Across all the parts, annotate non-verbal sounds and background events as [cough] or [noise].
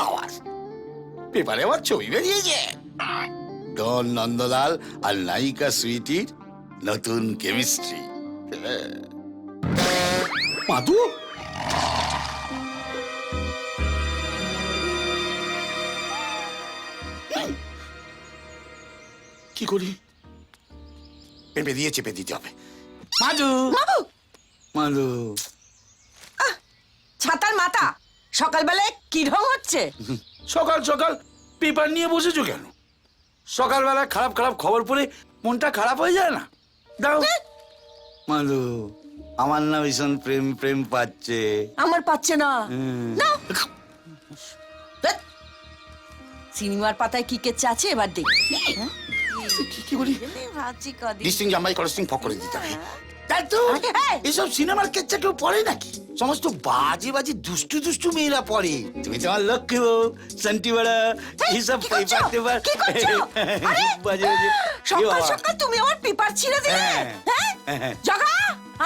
Sour. পেপারে আমার ছবি বেরিয়েছে। ডন নন্দলাল আর নায়িকা সুইটির নতুন কেমিস্ট্রি। মাধু? কি করি? পেঁপে দিয়ে চেপে দিতে হবে। মাধু? বাবু মাধু? ছাতার মাথা। সকালবেলায় কি ঢং হচ্ছে? সকাল সকাল পেপার নিয়ে বসেছো কেন? সকালবেলা খারাপ খারাপ খবর পড়ে মনটা খারাপ হয়ে যায় না? দাও। মাধু আমার না ভীষণ প্রেম প্রেম পাচ্ছে। আমার পাচ্ছে না। সিনেমার পাতায় কি কেচ্ছে আছে এবার দেখি? কি কি বলি? ভাবছি কদিন। ডিস্টিং জামাই কলস্টিং ফক করে দিতে হবে তাই তো? এসব সিনেমার কেচ্ছা কেউ পড়ে নাকি? সমস্ত বাজে বাজে দুষ্টু দুষ্টু মেয়েরা পড়ে। তুমি তো আমার লক্ষ্মী বউ শান্তি বাড়া এই, এইসব কি পেপার টেপার। কি করছ? [laughs] আরে, বাজে বাজে। সকাল সকাল তুমি আমার পেপার ছিঁড়ে দিলে। হ্যাঁ। হ্যাঁ? হ্যাঁ। জগা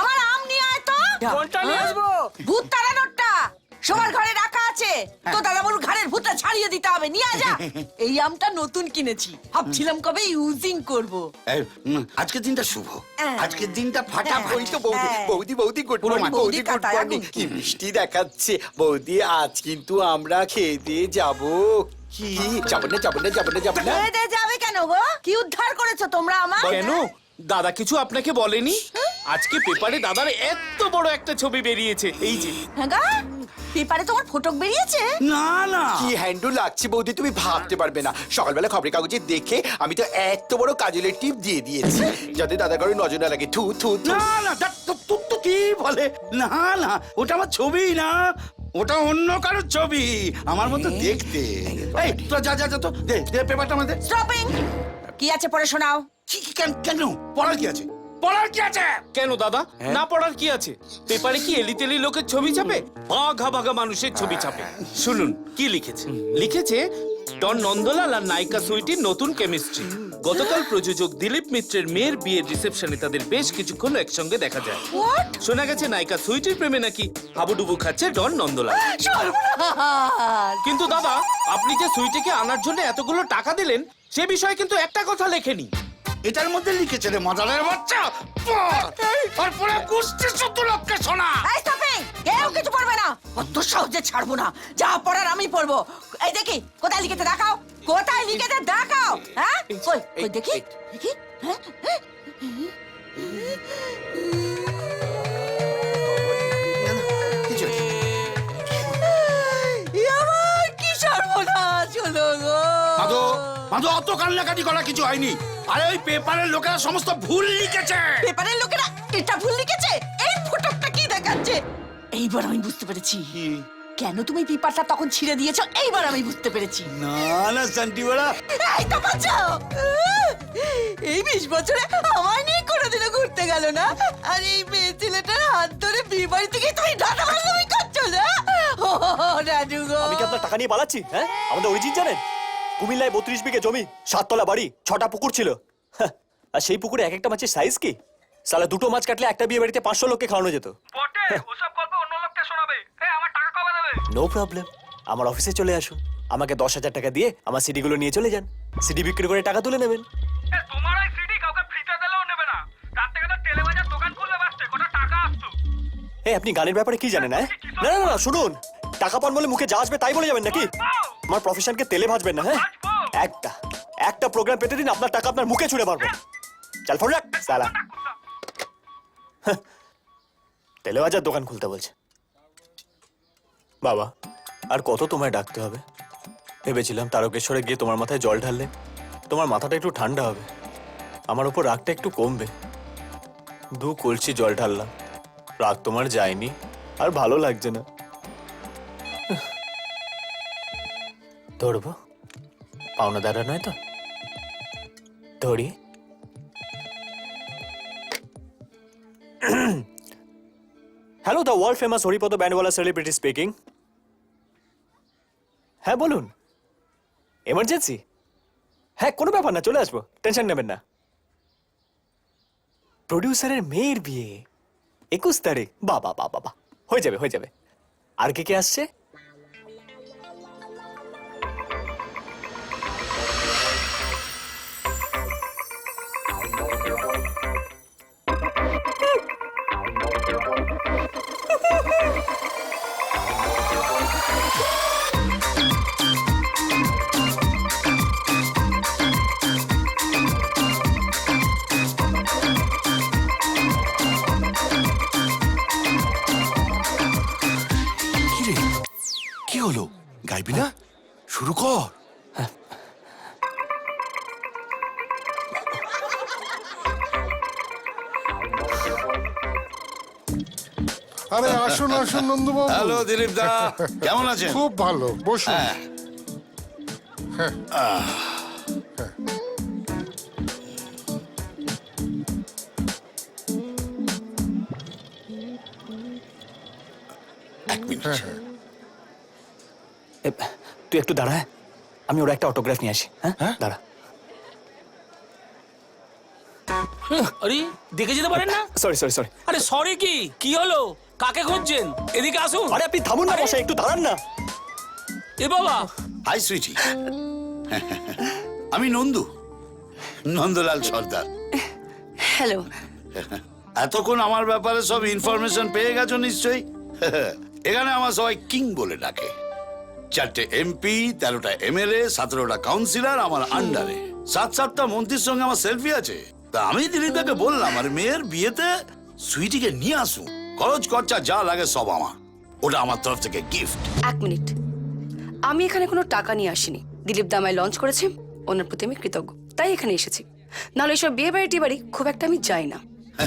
আমার আম নিয়ে আয় তো। কোনটা নিয়ে আসব? ভূত তাড়ানোরটা সবার ঘরে রাখা আছে। তো দাদা বলু ঘরের ভূতটা ছাড়িয়ে দিতে হবে। নিয়ে যা। [laughs] এই আমটা নতুন কিনেছি। ভাবছিলাম কবে ইউজিং করব। আজকের দিনটা শুভ। হ্যাঁ। আজকের দিনটা ফাটা হ্যাঁ। তো বৌদি হ্যাঁ। বৌদি বৌদি গুড পুরো মর্নিং বৌদি বৌদি গুড মর্নিং কি মিষ্টি দেখাচ্ছে। বৌদি আজ কিন্তু আমরা খেয়ে দিয়ে যাব। কি? যাব না যাব না যাব না যাব না। যাবে কেন গো? কি উদ্ধার করেছ তোমরা আমার কেন? দাদা কিছু আপনাকে বলেনি? আজকে পেপারে দাদার এত বড় একটা ছবি বেরিয়েছে। এই যে। হ্যাঁ গা? পেপারে তোমার ফটক বেরিয়েছে। না না। কি হ্যান্ডু লাগছে বৌদি তুমি ভাবতে পারবে না। সকালবেলা খবরের কাগজে দেখে আমি তো এত বড় কাজলের টিপ দিয়ে দিয়েছি। যাতে দাদা করে নজর না লাগে। থু থু থু। না না ধ্যাৎ, তো তো তো কি বলে? না না ওটা আমার ছবি না। ওটা অন্য কারোর ছবি। আমার মতো দেখতে। এই তো যা যা যা তো দে দে পেপারটা আমাদের। স্টপিং কি আছে পড়ে শোনাও। কি কি কেন কেন? পড়ার কি আছে? পড়ার কি আছে? কেন দাদা? না পড়ার কি আছে? পেপারে কি এলিতেলি লোকের ছবি ছাপে? বাঘা বাঘা মানুষের ছবি ছাপে। শুনুন কি লিখেছে? লিখেছে ডন নন্দলাল আর নায়িকা সুইটির নতুন কেমিস্ট্রি। গতকাল প্রযোজক দিলীপ মিত্রের মেয়ের বিয়ের রিসেপশনে তাদের বেশ কিছুক্ষণ একসঙ্গে দেখা যায়। শোনা গেছে নায়িকা সুইটির প্রেমে নাকি হাবুডুবু খাচ্ছে ডন নন্দলাল। কিন্তু দাদা আপনি যে সুইটিকে আনার জন্য এতগুলো টাকা দিলেন সে বিষয়ে কিন্তু একটা কথা লেখেনি। এটার মধ্যে লিখেছে রে মজাদার বাচ্চা? পড় আর পড়ে কুস্তি শত লক্ষ্যে শোনা। এই স্টপিং কেউ কিছু পড়বে না। অত সহজে ছাড়বো না। যা পড়ার আমি পড়ব। এই দেখি কোথায় লিখেছে দেখাও। কোথায় লিখেছে দেখাও। হ্যাঁ? কই কই দেখি। দেখি হ্যাঁ? মাধু অত কান্নাকাটি করা কিছু হয়নি। আরে ওই পেপারের লোকেরা সমস্ত ভুল লিখেছে। পেপারের লোকেরা এটা ভুল লিখেছে? এই ফটোটা কি দেখাচ্ছে? এইবার আমি বুঝতে পেরেছি। কেন তুমি পেপারটা তখন ছিঁড়ে দিয়েছ? এইবার আমি বুঝতে পেরেছি। না না শান্তিবেলা এই তো বাঁচাও এই বিশ বছরে আমার নিয়ে কোনোদিনও ঘুরতে গেল না। আর এই মেয়ে ছেলেটার হাত ধরে বিয়ে বাড়ি থেকে তুমি ডাটা বান্ধবী করছ না? ও রাজু গো। আমি কি আপনার টাকা নিয়ে পালাচ্ছি হ্যাঁ? আমাদের অরিজিন জানেন? কুমিল্লায় বত্রিশ বিঘে জমি সাততলা বাড়ি ছটা পুকুর ছিল। আর সেই পুকুরে এক একটা মাছের সাইজ কি? সালা দুটো মাছ কাটলে একটা বিয়ে বাড়িতে পাঁচশো লোককে খাওয়ানো যেত। নো প্রবলেম আমার অফিসে চলে আসুন আমাকে দশ হাজার টাকা দিয়ে আমার সিডিগুলো নিয়ে চলে যান। সিডি বিক্রি করে টাকা তুলে নেবেন। আপনি গানের ব্যাপারে কি জানেন হ্যাঁ? না না, না শুনুন। টাকা পান বলে মুখে যা আসবে তাই বলে যাবেন নাকি? আমার প্রফেশনকে তেলে ভাজবেন না হ্যাঁ? একটা। একটা প্রোগ্রাম পেতে দিন আপনার টাকা আপনার মুখে ছুড়ে মারবো। চাল ফোন রাখ সালা। হ্যাঁ, তেলে ভাজার দোকান খুলতে বলছে। বাবা আর কত তোমায় ডাকতে হবে? ভেবেছিলাম তারকেশ্বরে গিয়ে তোমার মাথায় জল ঢাললে তোমার মাথাটা একটু ঠান্ডা হবে। আমার উপর রাগটা একটু কমবে। দু কলসি জল ঢাললাম। রাগ তোমার যায়নি আর ভালো লাগছে না। ধরবো পাওনা দাঁড়া নয় তো? ধরি hello the world famous Haripada ব্যান্ডওয়ালা celebrity speaking হ্যাঁ বলুন। এমার্জেন্সি হ্যাঁ কোনো ব্যাপার না, চলে আসব। টেনশন নেবেন না। প্রডিউসারের মেয়ের বিয়ে। একুশ তারিখ। বাবা বাবা বাবা হয়ে যাবে হয়ে যাবে। আর কে কে আসছে? গাইবি না? শুরু কর। আরে আসুন আসুন নন্দবাবু। হ্যালো দিলীপ দা কেমন আছেন? খুব ভালো বসুন। হ্যাঁ। এক মিনিট হ্যাঁ, এ, তুই একটু দাঁড়া হ্যাঁ? আমি ওর একটা অটোগ্রাফ নিয়ে আসি হ্যাঁ? দাঁড়া। আরে দেখে যেতে পারেন না? সরি সরি সরি আরে সরি কি? কি হলো? কাকে খুঁজছেন? এদিকে আসুন। আরে আপনি থামুন না বসে একটু দাঁড়ান না। এ বাবা। Hi sweetie. আমি নন্দু নন্দলাল সর্দার। হ্যালো এতক্ষণ আমার ব্যাপারে সব ইনফরমেশন পেয়ে গেছো নিশ্চয়ই? এখানে আমার সবাই কিং বলে ডাকে। চারটে এমপি তেরোটা এমএলএ সতেরোটা কাউন্সিলর আমার আন্ডারে সাত সাতটা মন্ত্রীর সঙ্গে আমার সেলফি আছে। তা আমি দিলীপদাকে বললাম আর মেয়ের বিয়েতে সুইটিকে নিয়ে আসুন। খরচ খরচা যা লাগে সব আমার। ওটা আমার তরফ থেকে গিফট এক মিনিট। আমি এখানে কোনো টাকা নিয়ে আসিনি। দিলীপ দামায় লঞ্চ করেছে। ওনার প্রতি আমি কৃতজ্ঞ। তাই এখানে এসেছি। নাহলে এসব বিয়ে বাড়ি বাড়ি খুব একটা আমি যাই না।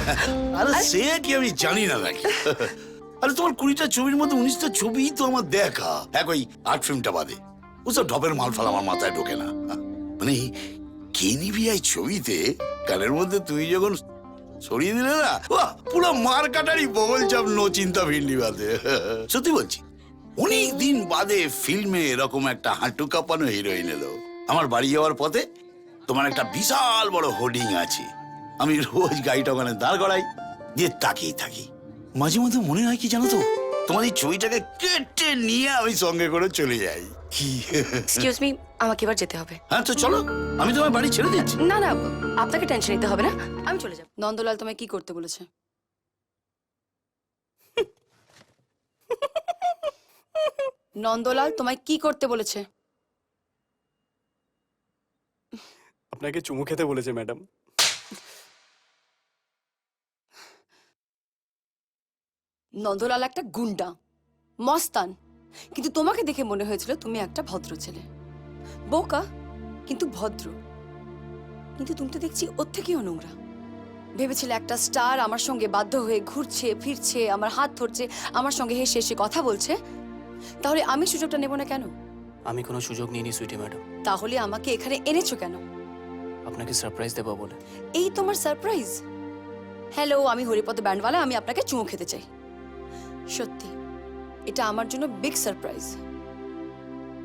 [laughs] আরে সে কি আমি জানি না নাকি? [laughs] আরে তোমার কুড়িটা ছবির মধ্যে উনিশটা ছবি তো আমার দেখা। এক ওই আর্ট ফিল্মটা বাদে। ওসব ঢপের মালফাল আমার মাথায় ঢোকে না। মানে কে নিবি এই ছবিতে? গানের মধ্যে তুই যখন ছড়িয়ে দিলে না বাহ, পুরো মার কাটারি বগল চাপ নো চিন্তা ভিন্ডি বাদে। সত্যি বলছি অনেক দিন বাদে ফিল্মে এরকম একটা হাঁটু কাঁপানো হিরোইন এলো। আমার বাড়ি যাওয়ার পথে তোমার একটা বিশাল বড় হোর্ডিং আছে। আমি রোজ গাড়িটা ওখানে দাঁড় করাই দিয়ে তাকিয়ে থাকি। মাঝে মধ্যে মনে হয় কি জানো তো? তোমার এই ছবিটাকে কেটে নিয়ে আমি সঙ্গে করে চলে যাই। কি? এক্সকিউজ মি আমাকে এবার যেতে হবে। হ্যাঁ তো চলো। আমি তোমার বাড়ি ছেড়ে দিচ্ছি। না না আপনাকে টেনশন নিতে হবে না। আমি চলে যাব। নন্দলাল তোমায় কি করতে বলেছে? নন্দলাল তোমায় কি করতে বলেছে? আপনাকে চুমু খেতে বলেছে ম্যাডাম। নন্দলাল একটা গুন্ডা। মস্তান। কিন্তু তোমাকে দেখে মনে হয়েছিল তুমি একটা ভদ্র ছেলে। বোকা কিন্তু ভদ্র। কিন্তু তুমি তো দেখছি ওর থেকেও নোংরা। ভেবেছিলে একটা স্টার আমার সঙ্গে বাধ্য হয়ে ঘুরছে ফিরছে আমার হাত ধরছে আমার সঙ্গে হেসে হেসে কথা বলছে। তাহলে আমি সুযোগটা নেব না কেন? আমি কোনো সুযোগ নিইনি সুইটি ম্যাডাম। তাহলে আমাকে এখানে এনেছো কেন? আপনাকে সারপ্রাইজ দেবো বলে। এই তোমার সারপ্রাইজ? হ্যালো আমি হরিপদ ব্যান্ডওয়ালা আমি আপনাকে চুমু খেতে চাই। সত্যি এটা আমার জন্য বিগ সারপ্রাইজ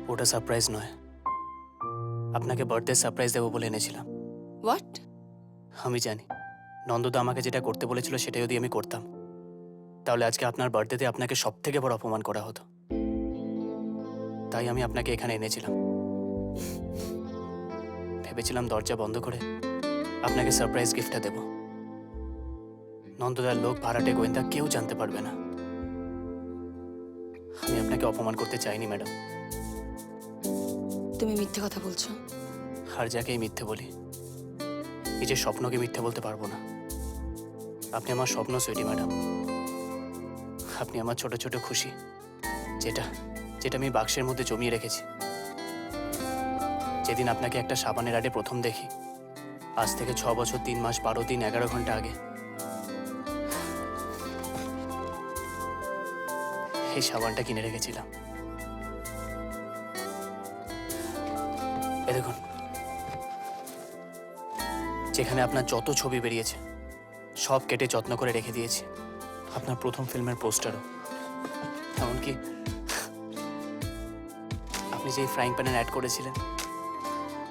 ওটা সারপ্রাইজ নয়। আপনাকে বার্থডে সারপ্রাইজ দেবো বলে এনেছিলাম। হোয়াট আমি জানি। নন্দদা আমাকে যেটা করতে বলেছিল সেটা যদি আমি করতাম। তাহলে আজকে আপনার বার্থডেতে আপনাকে সব থেকে বড় অপমান করা হতো। তাই আমি আপনাকে এখানে এনেছিলাম। ভেবেছিলাম দরজা বন্ধ করে আপনাকে সারপ্রাইজ গিফটটা দেব। নন্দদার লোক ভাড়াটে গোয়েন্দা কেউ জানতে পারবে না। আমি আপনাকে অপমান করতে চাইনি ম্যাডাম। তুমি মিথ্যে কথা বলছো। আর যাকেই মিথ্যে বলি নিজের স্বপ্নকে মিথ্যে বলতে পারব না। আপনি আমার স্বপ্ন সুইটি ম্যাডাম। আপনি আমার ছোট ছোট খুশি যেটা যেটা আমি বাক্সের মধ্যে জমিয়ে রেখেছি। যেদিন আপনাকে একটা সাবানের আডে প্রথম দেখি আজ থেকে ছ বছর তিন মাস বারো দিন এগারো ঘণ্টা আগে। এই সাবানটা কিনে রেখেছিলাম। দেখুন। যেখানে আপনার যত ছবি বেরিয়েছে, সব কেটে যত্ন করে রেখে দিয়েছি। আপনার প্রথম ফিল্মের পোস্টারও। এমনকি আপনি যেই ফ্রাইং প্যানের অ্যাড করেছিলেন,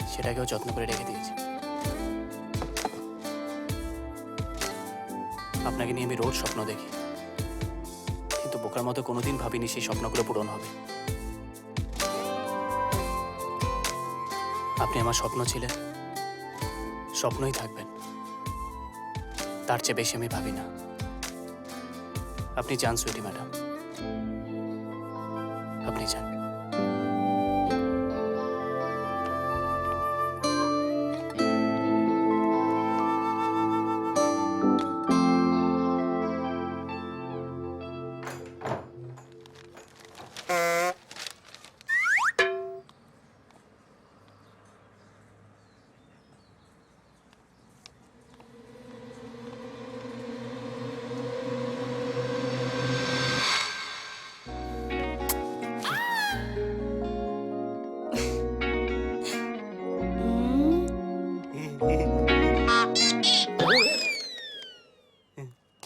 সেটাকেও যত্ন করে রেখে দিয়েছি। আপনাকে নিয়ে আমি রোজ স্বপ্ন দেখি। কিন্তু বোকার মতো কোনোদিন ভাবিনি সেই স্বপ্নগুলো পূরণ হবে। আপনি আমার স্বপ্ন ছিলেন। স্বপ্নই থাকবেন। তার চেয়ে বেশি আমি ভাবি না। আপনি যান সুইটি, ম্যাডাম।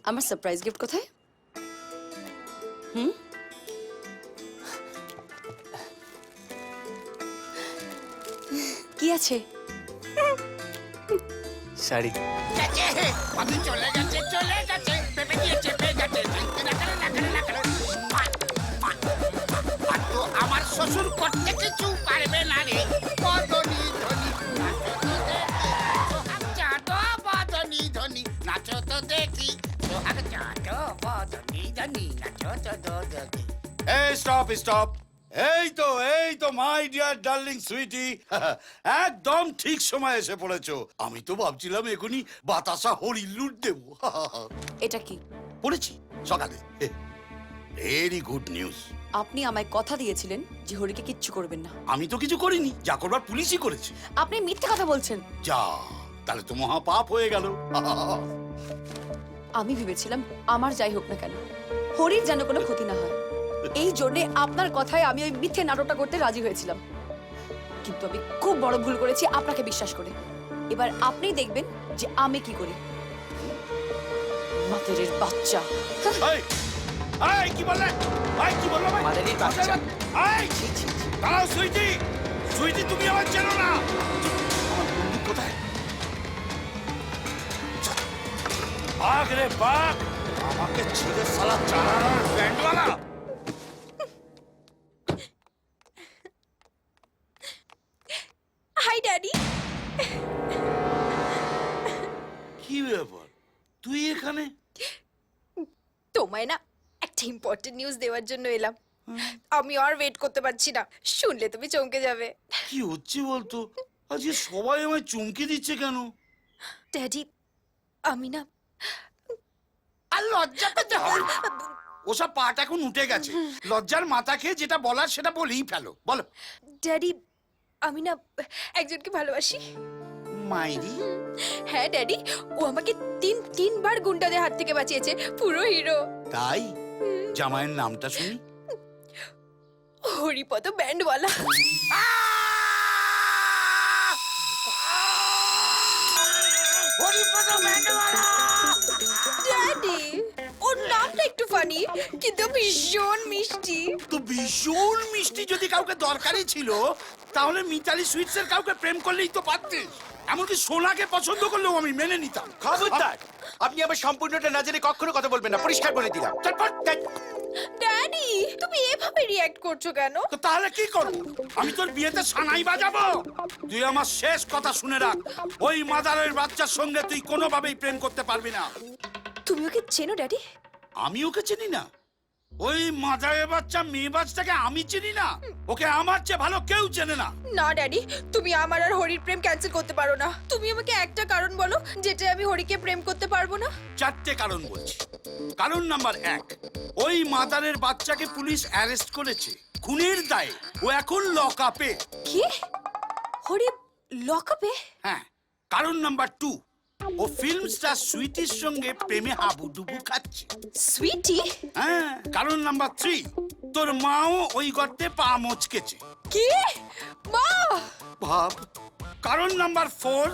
আমার সারপ্রাইজ গিফট কোথায়? হুম? কি আছে? শাড়ি। আমার শ্বশুর করতে কিছু পারবে না রে। ধনি নাচো তো দেখি এই স্টপ স্টপ এই তো এই তো মাই ডিয়ার ডার্লিং সুইটি একদম ঠিক সময় এসে পড়েছো। আমি তো ভাবছিলাম এখনই বাতাসা হরি লুট দেবো। [laughs] এটা কি? পড়েছি সকালে। ভেরি গুড নিউজ আপনি আমায় কথা দিয়েছিলেন যে হরিকে কিচ্ছু করবেন না। আমি তো কিছু করিনি যা করবার পুলিশই করেছে। আপনি মিথ্যে কথা বলছেন। যা তাহলে তো মহা পাপ হয়ে গেল। [laughs] আমি ভেবেছিলাম আমার যাই হোক না কেন। হরির যেন কোনো ক্ষতি না হয়। এই জন্যে আপনার কথায় আমি ওই মিথ্যে নাটকটা করতে রাজি হয়েছিলাম। কিন্তু আমি খুব বড় ভুল করেছি আপনাকে বিশ্বাস করে। এবার আপনি দেখবেন যে আমি কি করি। মাতেরের বাচ্চা। কি বললে? এই, কি বলল ভাই? মাদারির বাচ্চা। এই, দাঁড়াও সুইটি। সুইটি তুমি আমার চেনো না। বাঘ রে বাঘ আমাকে ছেড়ে সালা চালানোর ব্যান্ডওয়ালা হাই ড্যাডি কি ব্যাপার? তুই এখানে? তোমায় না একটা ইম্পর্টেন্ট নিউজ দেওয়ার জন্য এলাম। আমি আর ওয়েট করতে পারছি না। শুনলে তুমি চমকে যাবে। কি হচ্ছে বলতো? আজকে সবাই আমায় চমকে দিচ্ছে কেন? ড্যাডি আমি না আর লজ্জা পেতে না। ওসব পাট এখন উঠে গেছে। লজ্জার মাথা খেয়ে যেটা বলার সেটা বলেই ফেলো। বলো। ড্যাডি আমি না একজনকে ভালোবাসি। মাইরি? হ্যাঁ ড্যাডি ও আমাকে তিন তিনবার গুন্ডাদের হাত থেকে বাঁচিয়েছে পুরো হিরো। তাই? জামাইয়ের নামটা শুনি। হরিপদ ব্যান্ডওয়ালা! ড্যাডি ওর নামটা একটু ফানি কিন্তু ভীষণ মিষ্টি। তো ভীষণ মিষ্টি যদি কাউকে দরকারই ছিল তাহলে মিতালি সুইটস এর কাউকে প্রেম করলেই তো পারতিস। এমনকি সোনাকে পছন্দ করলেও আমি মেনে নিতাম। খবরদার আপনি আবার সম্পূর্ণটা না জেনে কখনো কথা বলবেন না পরিষ্কার বলে দিলাম। ড্যাডি তুমি এভাবে রিয়্যাক্ট করছ কেন? তো তাহলে কি করব? আমি তোর বিয়েতে সানাই বাজাবো? তুই আমার শেষ কথা শুনে রাখ। ওই মাদারের বাচ্চার সঙ্গে তুই কোনোভাবেই প্রেম করতে পারবি না। তুমি ওকে চেনো ড্যাডি আমি ওকে চিনি না। ওই মাদারের বাচ্চা মেয়ে বাচ্চাটাকে আমি চিনি না। ওকে আমার চেয়ে ভালো কেউ চেনে না। না ড্যাডি তুমি আমার আর হরির প্রেম ক্যান্সেল করতে পারো না। তুমি আমাকে একটা কারণ বলো যেটা আমি হরিকে প্রেম করতে পারব না? চারটে কারণ বলছি। কারণ নাম্বার এক ওই মাদারের বাচ্চাকে পুলিশ অ্যারেস্ট করেছে। খুনের দায়ে। ও এখন লক আপে কি? হরি লকআপে হ্যাঁ। কারণ নাম্বার টু ও ফিল্ম স্টার সুইটির সঙ্গে প্রেমে হাবুডুবু খাচ্ছে। সুইটি? হ্যাঁ কারণ নাম্বার থ্রি তোর মাও ওই গর্তে পা মচকেছে। কি? মা! ভাব কারণ নাম্বার ফোর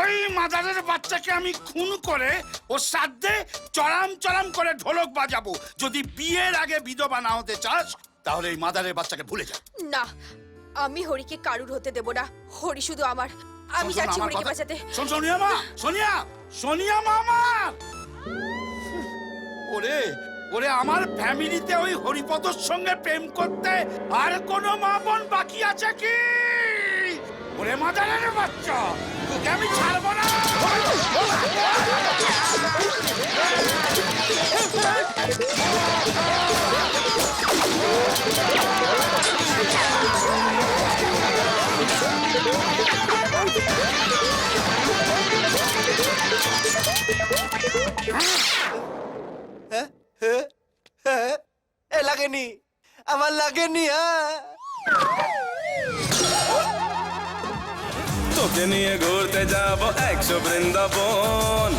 ওই মাদারের বাচ্চাকে আমি খুন করে ও সাধ্যে চড়াম চড়াম করে ঢোলক বাজাবো। যদি বিয়ের আগে বিধবা না হতে চাস তাহলে এই মাদারের বাচ্চাকে ভুলে যা। না আমি হরিকে কারুর হতে দেব না। হরি শুধু আমার। আমি যাচ্ছি আমার হরিকে বাঁচাতে। শোন সোনিয়া মা সোনিয়া সোনিয়া মা আমার! ওরে ওরে আমার ফ্যামিলিতে ওই হরিপদর সঙ্গে প্রেম করতে আর কোনো মা বোন বাকি আছে কি? ওরে মাদারের বাচ্চা তোকে আমি ছাড়বো না! এ [laughs] [laughs] [laughs] হ্যাঁ। তোকে নিয়ে ঘুরতে যাব একশো বৃন্দাবন।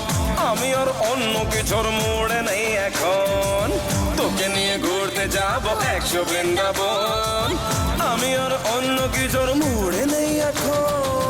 আমি আর অন্য কিছুর মোড়ে নেই এখন। তোকে নিয়ে ঘুরতে যাব একশো বৃন্দাবন। আমি আর অন্য কিছুর মোড়ে নেই এখন।